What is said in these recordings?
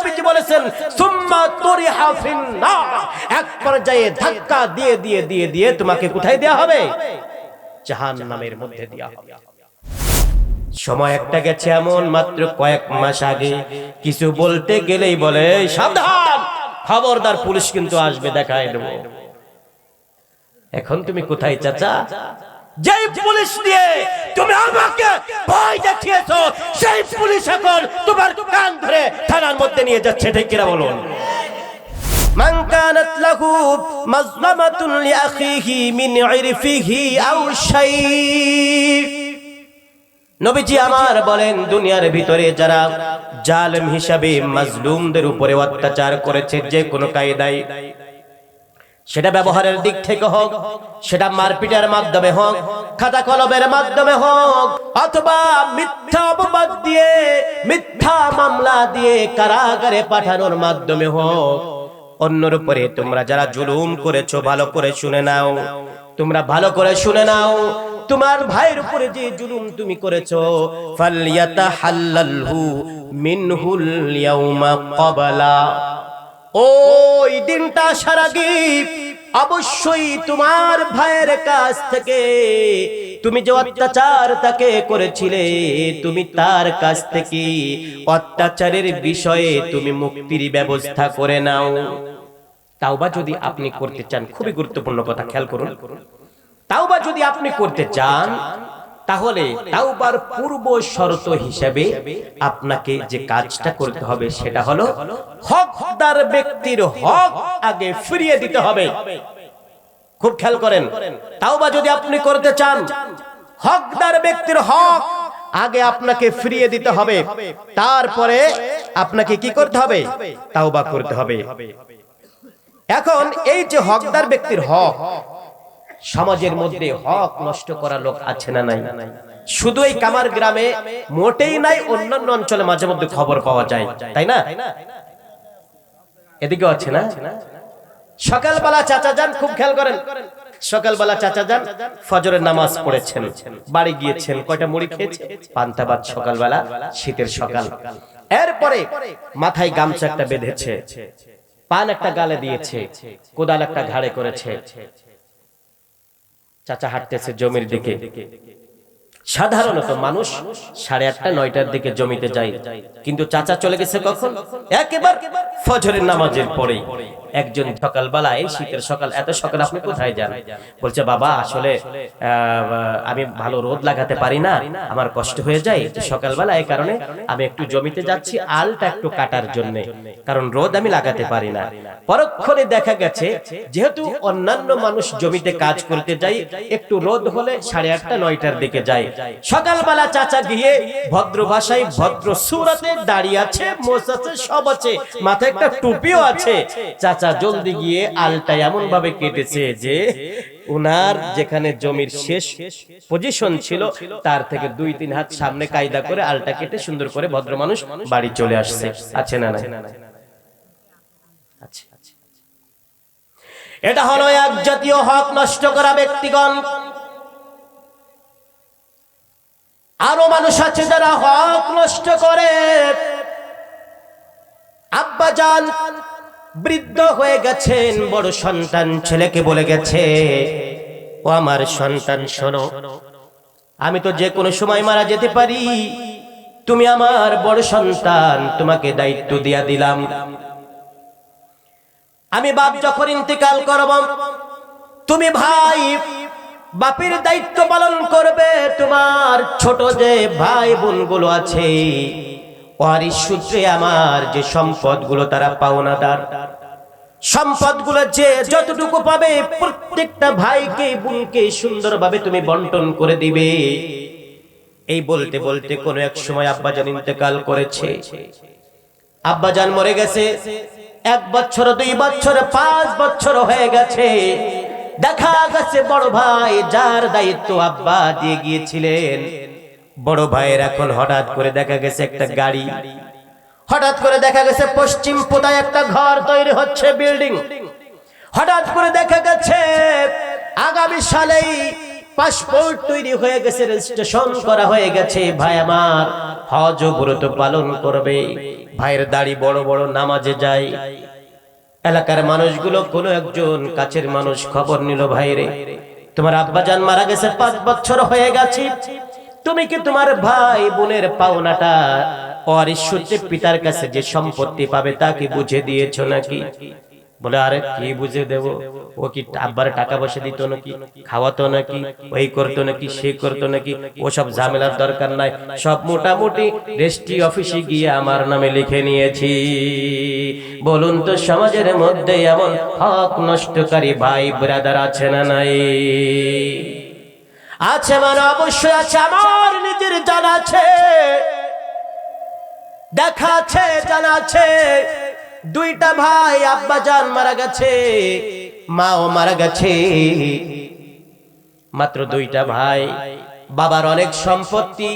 নবীজি বলেছেন, সুম্মা তুরিহা ফিন্নার। এক পর্যায়ে ধাক্কা দিয়ে দিয়ে দিয়ে দিয়ে তোমাকে কোথায় দেয়া হবে? জাহান্নামের মধ্যে দেয়া হবে। সময় একটা গেছে এমন, মাত্র কয়েক মাস আগে। কিছু বলতে গেলেই বলে, সাবধান, খবরদার পুলিশ কিন্তু আসবে, দেখায় দেবো। এখন তুমি কোথায়, চাচা? যেই পুলিশ দিয়ে তুমি আমাকে ভয় দেখিয়েছো সেই পুলিশ এখন তোমার কান ধরে থানার মধ্যে নিয়ে যাচ্ছে ঠিক কিনা বলুন من كانت له مظلمة لأخيه من عرفه أو شيء নবীজি আমার বলেন দুনিয়ার ভিতরে যারা জালেম হিসাবে মাজলুমদের উপরে অত্যাচার করেছে যে কোনো কায়দায় সেটা ব্যবহারের দিক থেকে হোক, সেটা মারপিটের মাধ্যমে হোক, খাতা কলমের মাধ্যমে হোক, অথবা মিথ্যা অপবাদ দিয়ে, মিথ্যা মামলা দিয়ে কারাগারে পাঠানোর মাধ্যমে হোক। অন্যর উপরে তোমরা যারা জুলুম করেছ, ভালো করে শুনে নাও। তোমরা ভালো করে শুনে নাও। তোমার ভাইয়ের উপরে যে জুলুম তুমি করেছ ফালইয়াতাহাল্লালহু মিনহুল ইয়াউমা ক্বাবলা। ওই দিনটা সারা অবশ্যই তোমার ভাইয়ের কাছ থেকে। তুমি যে অত্যাচার তাকে করেছিলে, তুমি তার কাছ থেকে। অত্যাচারের বিষয়ে তুমি মুক্তির ব্যবস্থা করে নাও। তাওবা যদি আপনি করতে চান, খুবই গুরুত্বপূর্ণ কথা, খেয়াল করুন। তাওবা যদি আপনি করতে চান তাহলে তাওবার পূর্ব শর্ত হিসেবে আপনাকে যে কাজটা করতে হবে সেটা হলো হকদার ব্যক্তির হক আগে ফিরিয়ে দিতে হবে। খুব খেয়াল করেন, তাওবা যদি আপনি করতে চান, হকদার ব্যক্তির হক আগে আপনাকে ফিরিয়ে দিতে হবে। তারপরে আপনাকে কি করতে হবে? তাওবা করতে হবে। এখন এই যে হকদার ব্যক্তির হক সমাজের মধ্যে হক নষ্ট করা লোক আছে না নাই? শুধু এই কামার গ্রামে মোটেই নাই, অন্যান্য অঞ্চলে মাঝে মধ্যে খবর পাওয়া যায়, তাই না? এদিকে আছে না? সকালবেলা চাচা যান, খুব খেয়াল করেন। সকালবেলা চাচা যান, ফজরের নামাজ পড়েছেন, বাড়ি গিয়েছেন, কয়টা মুড়ি খেয়েছে পান্তা ভাত সকালবেলা, শীতের সকাল। এরপরে মাথায় গামছা একটা বেঁধেছে, পান একটা গালে দিয়েছে, কোদাল একটা ঘাড়ে করেছে। চাচা হাঁটতেছে জমির দিকে। সাধারণত মানুষ সাড়ে আটটা নয়টার দিকে জমিতে যায়। কিন্তু চাচা চলে গেছে কখন? একেবারে ফজরের নামাজের পরে একজন সকালবেলা এই শীতের সকাল, এত সকাল আপনি কোথায় যান? বলছে, বাবা, আসলে আমি ভালো রোদ লাগাতে পারি না, আমার কষ্ট হয়ে যায় সকালবেলা এই কারণে আমি একটু জমিতে যাচ্ছি, আলটা একটু কাটার জন্য, কারণ রোদ আমি লাগাতে পারি না। পরক্ষণে দেখা গেছে, যেহেতু অন্যান্য মানুষ জমিতে কাজ করতে যায় একটু রোদ হলে সাড়ে আটটা, নয়টার দিকে যায় সকালবেলা চাচা গিয়ে ভদ্র ভাষায়, ভদ্র সুরাতে দাঁড়িয়ে আছে, মোষ আছে, সব আছে, মাথায় একটা টুপিও আছে। চাচা জলদি গিয়ে আলটা এমন ভাবে কেটেছে যে উনার যেখানে জমির শেষ পজিশন ছিল, তার থেকে দুই তিন হাত সামনে কায়দা করে আলটা কেটে সুন্দর করে ভদ্র মানুষ বাড়ি চলে আসছে। আছে না না এটা হলো এক জাতীয় হক নষ্ট করা ব্যক্তিগণ। আরও মানুষ আছে যারা হক নষ্ট করে। আব্বা যান বৃদ্ধ হয়ে গেছেন, বড় সন্তান ছেলেকে বলে গেছে, ও আমার সন্তান, শোনো, আমি তো যে কোনো সময় মারা যেতে পারি। তুমি আমার বড় সন্তান, তোমাকে দায়িত্ব দিয়া দিলাম। আমি বাপ যখন ইন্তেকাল করব, তুমি ভাই, বাপের দায়িত্ব পালন করবে, তোমার ছোট যে ভাই বোনগুলো আছে ওয়ারিস সূত্রে আমার যে সম্পদগুলো তারা পাওনাদার, সম্পদগুলো যে যতটুকু পাবে প্রত্যেকটা ভাইকে, বোনকে সুন্দরভাবে তুমি বন্টন করে দিবে। এই বলতে বলতে কোন এক সময় আব্বাজান ইন্তেকাল করেছে। আব্বাজান মরে গেছে। এক বছর, দুই বছর, পাঁচ বছর হয়ে গেছে। দেখা গেছে বড় ভাই, যার দায়িত্ব আব্বা দিয়ে গিয়েছিলেন। বড় ভাইয়ের এখন হঠাৎ করে দেখা গেছে একটা গাড়ি। হঠাৎ করে দেখা গেছে পশ্চিম পোতায় একটা ঘর তৈরি হচ্ছে বিল্ডিং। হঠাৎ করে দেখা গেছে আগামী সালেই পাসপোর্ট তৈরি হয়ে গেছে, রেজিস্ট্রেশন করা হয়ে গেছে। ভাই আমার হজ ব্রত পালন করবে। ভাইয়ের দাড়ি বড় বড় নামাজে যায়। এলাকার মানুষগুলো কোনো একজন কাছের মানুষ খবর নিল ভাইরে, তোমার আব্বাজান মারা গেছে, পাঁচ বছর হয়ে গেছে। তুমি কি তোমার ভাই বোনের পাওনাটা অরিশ্বর্যে পিতার কাছে যে সম্পত্তি পাবে তা কি বুঝে দিয়েছ নাকি? বলে, আরে কি বুঝে দেব? ও কি আব্বার টাকা পয়সা দিত নাকি? খাওয়াতো নাকি? ওই করতো নাকি? সে করতো নাকি? ওসব ঝামেলার দরকার নাই। সব মোটামুটি রেস্টি অফিসে গিয়ে আমার নামে লিখে নিয়েছি। বলুন তো, সমাজের মধ্যে এমন হক নষ্টকারী ভাই ব্রাদার আছে না নাই? আছে মানে অবশ্যই আছে, আমার নিজের জানা আছে দেখা আছে জানা আছে দুইটা ভাই আব্বা জান মারা গেছে, মাও মারা গেছে। মাত্র দুইটা ভাই, বাবার অনেক সম্পত্তি,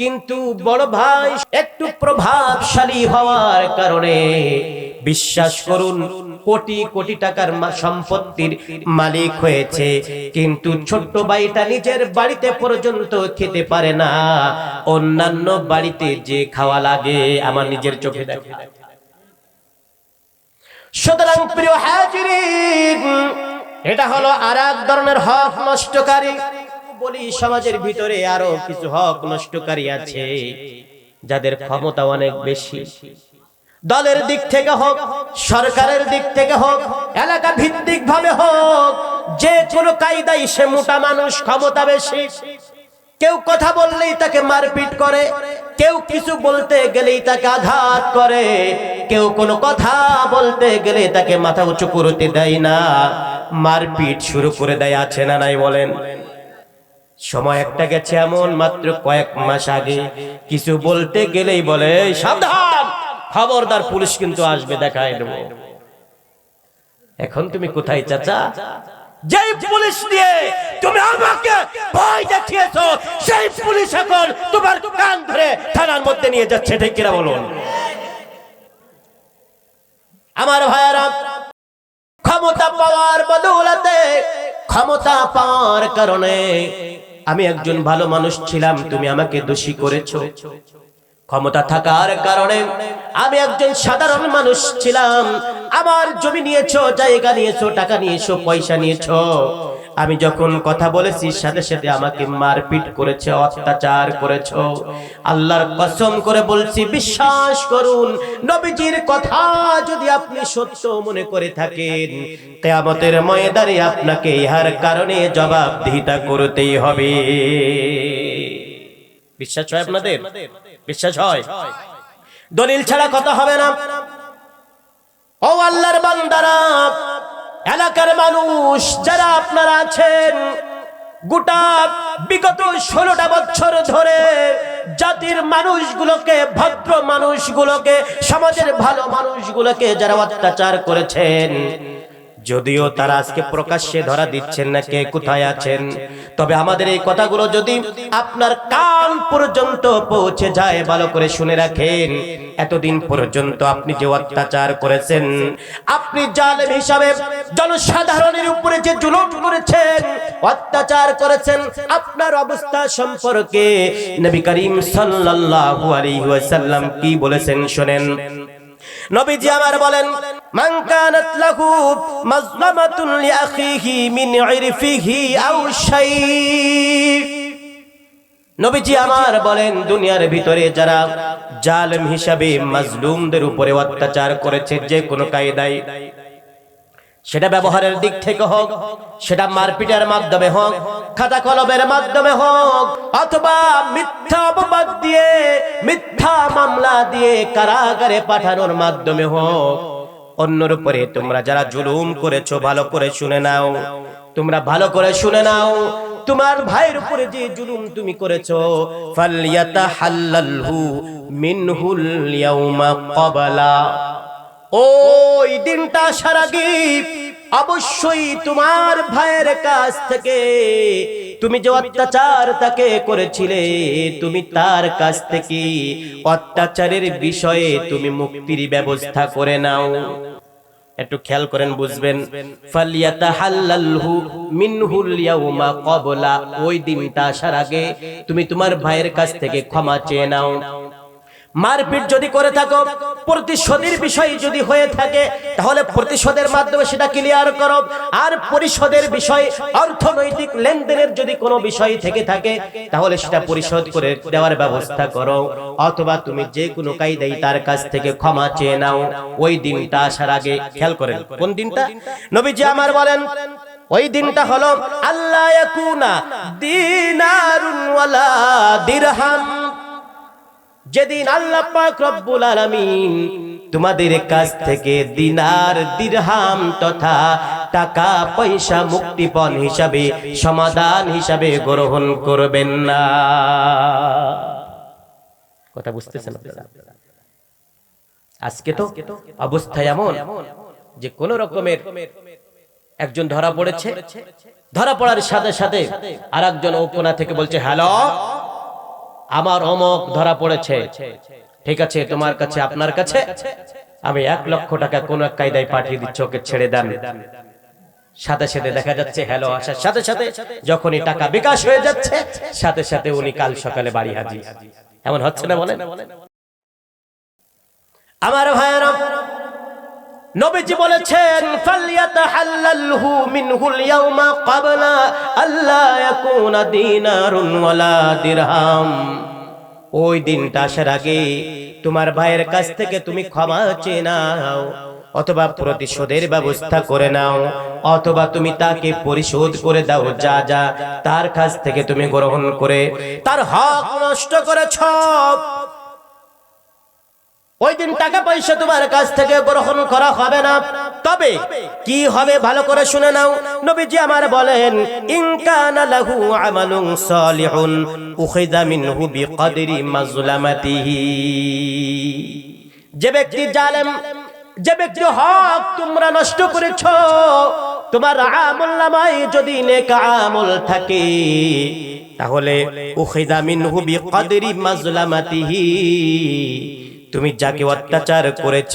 কিন্তু বড় ভাই একটু প্রভাবশালী হওয়ার কারণে, বিশ্বাস করুন কোটি কোটি টাকার সম্পত্তির মালিক হয়েছে। কিন্তু ছোট্ট ভাইটা নিজের বাড়িতে পর্যন্ত খেতে পারে না। অন্যান্য বাড়িতে যে খাওয়া লাগে, আমার নিজের চোখে দেখা। সুতরাং প্রিয় হাজিরিন, এটা হলো আর এক ধরনের হক নষ্টকারী। বলি, সমাজের ভিতরে আরও কিছু হক নষ্টকারী আছে, যাদের ক্ষমতা অনেক বেশি। দলের দিক থেকে হোক, সরকারের দিক থেকে হোক, এলাকা ভিত্তিক ভাবে হোক, যে কোনো কায়দায় সে মোটা মানুষ, ক্ষমতা বেশি। কেউ কথা বললেই তাকে মারপিট করে, কেউ কিছু বলতে গেলেই তাকে আঘাত করে, কেউ কোনো কথা বলতে গেলে তাকে মাথা উঁচু করতে দেয় না। মারপিট শুরু করে দেয়, আছে না নাই বলেন? সময় একটা গেছে এমন, মাত্র কয়েক মাস আগে। কিছু বলতে গেলেই বলে সাবধান! খবরদার পুলিশ কিন্তু আসবে, দেখায় দেবো এখন তুমি কোথায়, চাচা? যেই পুলিশ দিয়ে তুমি আমাকে ভয় দেখিয়েছো, সেই পুলিশ এখন তোমার কান ধরে থানার মধ্যে নিয়ে যাচ্ছে, ঠিক কিনা বলুন? আমার ভাইয়ারা, ক্ষমতা পাওয়ার বদৌলতে, ক্ষমতা পাওয়ার কারণে আমি একজন ভালো মানুষ ছিলাম, তুমি আমাকে দোষী করেছ। ক্ষমতা থাকার কারণে আমি একজন সাধারণ মানুষ ছিলাম। আমার জমি নিয়েছো, জায়গা নিয়েছো, টাকা নিয়েছো, পয়সা নিয়েছো। আমি যখন কথা বলেছি, সাথে সাথে আমাকে মারপিট করেছে, অত্যাচার করেছ। আল্লাহর কসম করে বলছি, বিশ্বাস করুন, নবীজির কথা যদি আপনি সত্য মনে করে থাকেন, কেয়ামতের ময়দানে আপনাকে ইহার কারণে জবাবদিহিতা করতেই হবে। বিশ্বাস হয় আপনাদের? বিশ্বাস হয়? দলিল ছাড়া কথা হবে না। ও আল্লাহর বান্দারা, এলাকার মানুষ যারা আপনারা আছেন, গোটা বিগত ষোলোটা বছর ধরে জাতির মানুষগুলোকে, ভদ্র মানুষগুলোকে, সমাজের ভালো মানুষগুলোকে যারা অত্যাচার করেছেন, যদিও তারা আজকে প্রকাশ্যে ধরা দিচ্ছেন না কে কোথায় আছেন, তবে আমাদের এই কথাগুলো যদি আপনার কান পর্যন্ত পৌঁছে যায়, ভালো করে শুনে রাখেন। এতদিন পর্যন্ত আপনি যে অত্যাচার করেছেন, আপনি জালেম হিসাবে জনসাধারণের উপরে যে জুলুম করেছেন, অত্যাচার করেছেন, আপনার অবস্থা সম্পর্কে নবী করিম সাল্লাল্লাহু আলাইহি ওয়াসাল্লাম কি বলেছেন শুনেন। নবীজি আমার বলেন, মান কানাত লাহু মাজলামাতুন লিআখিহি মিন ইরফিহি আও শাই নবীজি আমার বলেন দুনিয়ার ভিতরে যারা জালেম হিসাবে মাজলুমদের উপরে অত্যাচার করেছে যে কোনো কায়দায়। সেটা ব্যবহারের দিক থেকে হোক সেটা মারপিটের মাধ্যমে হোক খাতা কলমের মাধ্যমে হোক অথবা মিথ্যা অপবাদ দিয়ে মিথ্যা মামলা দিয়ে কারাগারে পাঠানোর মাধ্যমে হোক। অন্যর উপরে তোমরা যারা জুলুম করেছ ভালো করে শুনে নাও। তোমরা ভালো করে শুনে নাও। তোমার ভাইয়ের উপরে যে জুলুম তুমি করেছ, ফালয়াতাহাল্লালহু মিনহুল ইয়াউমা ক্বাবলা। ওই দিনটা আসার আগে অবশ্যই তোমার ভাইয়ের কাছ থেকে তুমি যে অত্যাচার তাকে করেছিলে, তুমি তার কাছ থেকে অত্যাচারের বিষয়ে তুমি মুক্তির ব্যবস্থা করে নাও। একটু খেয়াল করেন, বুঝবেন। ওই দিনটা আসার আগে তুমি তোমার ভাইয়ের কাছ থেকে ক্ষমা চেয়ে নাও। মারপিট যদি করে থাকো, প্রতিশোধের বিষয় যদি হয়ে থাকে, তাহলে প্রতিশোধের মাধ্যমে সেটা ক্লিয়ার করো। আর পরিশোধের বিষয়, অর্থনৈতিক লেনদেনের যদি কোনো বিষয় থেকে থাকে, তাহলে সেটা পরিশোধ করে দেওয়ার ব্যবস্থা করো। অথবা তুমি যে কোনো কায়দায় তার কাছ থেকে ক্ষমা চেয়ে নাও। ওই দিনটা আসার আগে খেয়াল করেন। কোন দিনটা? নবীজি আমার বলেন, ওই দিনটা হলো আল্লাহ ইয়াকুনা দিনারুন ওয়ালা দিরহাম। যেদিন আল্লাহ পাক রব্বুল আলামিন তোমাদের কাছ থেকে দিনার দিরহাম তথা টাকা পয়সা মুক্তিপণ হিসাবে, সমাধান হিসাবে গ্রহণ করবেন না। কথা বুঝতেছেন আজকে তো অবস্থা এমন যে কোন রকমের একজন ধরা পড়েছে, ধরা পড়ার সাথে সাথে আর একজন ওপনা থেকে বলছে, হ্যালো আমার অমক ধরা পড়েছে। ঠিক আছে, তোমার কাছে, আপনার কাছে? আমি এক লক্ষ টাকা কোন এক কায়দায় পাঠিয়ে দিচ্ছি, ওকে ছেড়ে দেন। সাথে সাথে দেখা যাচ্ছে, হ্যালো, আসার সাথে সাথে যখনই টাকা বিকাশ হয়ে যাচ্ছে, সাথে সাথে উনি কাল সকালে বাড়ি হাজির। এমন হচ্ছে না বলেন? আমার ভাইয়েরা নবীজি বলেছেন, ফালিয়াতাহাল্লালহু মিনহুল ইয়াউমা ক্বাবলা আল্লা ইয়াকুনা দিনারুন ওয়ালা দিরহাম। ওই দিনটা আসার আগে তোমার ভাইয়ের কাছ থেকে তুমি ক্ষমা চেয়ে নাও, অথবা প্রতিশোধের ব্যবস্থা করে নাও, অথবা তুমি তাকে পরিশোধ করে দাও যা যা তার কাছ থেকে তুমি গ্রহণ করে। তার হক নষ্ট করেছ। ওই দিন টাকা পয়সা তোমার কাছ থেকে গ্রহণ করা হবে না। তবে কি হবে ভালো করে শুনে নাও। নবীজি আমার বলেন ইনকানা লাহু আমালুন সালিহুন উখিযা মিনহু বিকদরি মাজলামাতিহি। যে ব্যক্তি জালেম, যে ব্যক্তি হক তোমরা নষ্ট করেছ, তোমার আমল নামায় যদি নেক আমল থাকে, তাহলে উখিযা মিনহু বিকদরি মাজলামাতিহি। তুমি যাকে অত্যাচার করেছ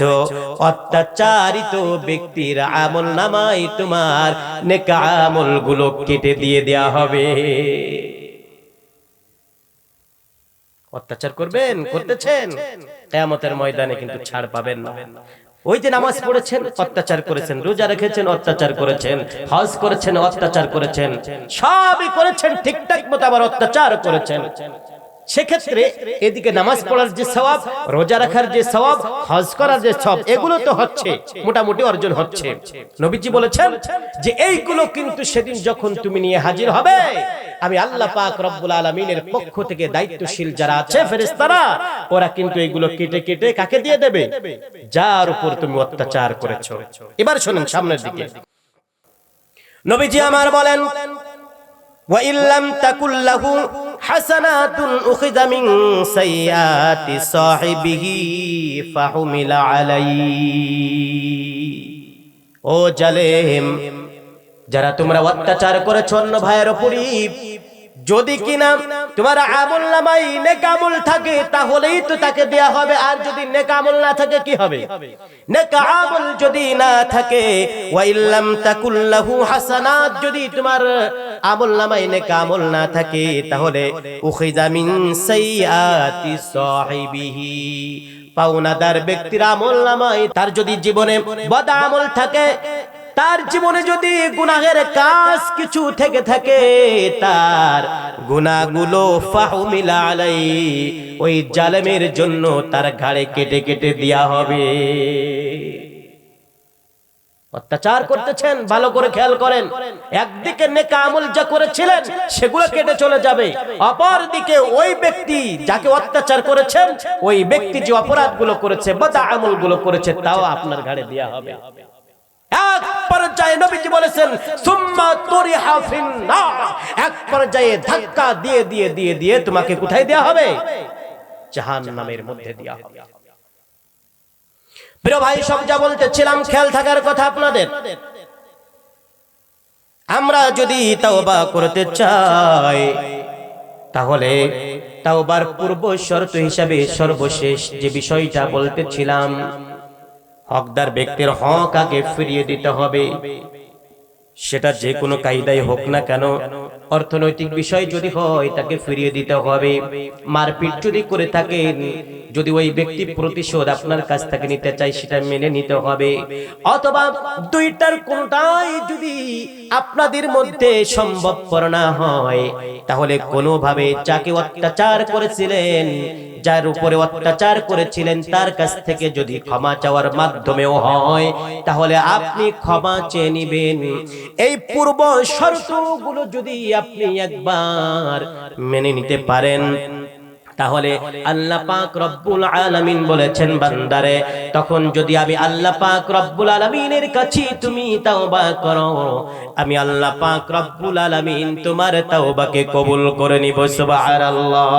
অত্যাচারিত ব্যক্তির আমল নামাই তোমার নেকা আমলগুলো কেটে দিয়ে দেয়া হবে। অত্যাচার করবেন করতেছেন। কেয়ামতের ময়দানে কিন্তু ছাড় পাবেন না। ওই যে নামাজ পড়েছেন অত্যাচার করেছেন রোজা রেখেছেন অত্যাচার করেছেন হজ করেছেন অত্যাচার করেছেন সবই করেছেন ঠিকঠাক মতো আবার অত্যাচার করেছেন। সেক্ষেত্রে এদিকে নামাজ পড়ার যে সওয়াব রোজা রাখার যে সওয়াব হজ করার যে সওয়াব এগুলো তো হচ্ছে মোটামুটি অর্জন হচ্ছে। নবীজি বলেছেন যে এইগুলো কিন্তু সেদিন যখন তুমি নিয়ে হাজির হবে আমি আল্লাহ পাক রব্বুল আলামিনের পক্ষ থেকে দায়িত্বশীল যারা আছে ফেরেশতারা ওরা কিন্তু এগুলো কেটে কেটে কাকে দিয়ে দেবে? যার উপর তুমি অত্যাচার করেছ। এবার শুনুন সামনের দিকে। নবীজি আমার বলেন وإن لم تكن له حسنات أخذ من سيئات صاحبه فحمل عليه ও জালেম যারা তোমরা অত্যাচার করেছ অন্য ভাইয়ের উপরই যদি কিনা তোমার আমল নামাই নেকামল থাকে, তাহলেই তো তাকে দেয়া হবে। আর যদি নেকামল না থাকে, কি হবে? নেকামল যদি না থাকে, ওয়াইল্লাম তাকুল্লাহু হাসানাত, যদি তোমার আমল নামাই নেকামল না থাকে, তাহলে উখিজা মিন সাইয়াতি সাহিবিহি। পাওনাদার ব্যক্তির আমল নামাই তার যদি জীবনে বদ আমল থাকে তার জীবনে যদি গুনাহের কাজ কিছু থেকে থাকে, তার গুনাহগুলো ফাহুমিলা আলাই ওই জালেমের জন্য তার ঘাড়ে কেটে কেটে দেয়া হবে। অত্যাচার করতেছেন, ভালো করে খেয়াল করেন। একদিকে নেকা আমল যা করেছিলেন, সেগুলো কেটে চলে যাবে। অপর দিকে ওই ব্যক্তি যাকে অত্যাচার করেছেন, ওই ব্যক্তি যে অপরাধগুলো করেছে বদা আমলগুলো করেছে, তাও আপনার ঘাড়ে দেয়া হবে। পর্যায়ে নবীজি বলেছেন, সুম্মা এক পর্যায়ে ধাক্কা দিয়ে দিয়ে দিয়ে দিয়ে তোমাকে কোথায় দেয়া হবে? মধ্যে দেয়া হবে। প্রিয় ভাই, সব যা বলতেছিলাম, খেয়াল থাকার কথা আপনাদের। আমরা যদি তাওবা করতে চাই, তাহলে তাওবার পূর্ব শর্ত হিসাবে সর্বশেষ যে বিষয়টা বলতেছিলাম হকদার ব্যক্তির হক আগে ফিরিয়ে দিতে হবে। সেটা যে কোনো কায়দায় হোক না কেন, অর্থনৈতিক বিষয় যদি হয় তাকে ফিরিয়ে দিতে হবে। মারপিট যদি করে থাকেন, যদি ওই ব্যক্তি প্রতিশোধ আপনার কাছ থেকে নিতে চাই সেটা মেনে নিতে হবে। অথবা দুইটার কোনটাই যদি আপনাদের মধ্যে সম্ভবপর না হয়, তাহলে কোনোভাবে যাকে অত্যাচার করেছিলেন যার উপরে অত্যাচার করেছিলেন, তার কাছ থেকে যদি ক্ষমা চাওয়ার মাধ্যমেও হয়, তাহলে আপনি ক্ষমা চেয়ে নিবেন। এই পূর্ব শর্তগুলো যদি আপনি একবার মেনে নিতে পারেন, তাহলে আল্লাহ পাক রব্বুল আলামিন বলেছেন, বান্দারে, তখন যদি আমি আল্লাহ পাক রব্বুল আলামিনের কাছে তুমি তাওবা করো, আমি আল্লাহ পাক রব্বুল আলামিন তোমার তাওবাকে কবুল করে নিব, সুবহানাল্লাহ।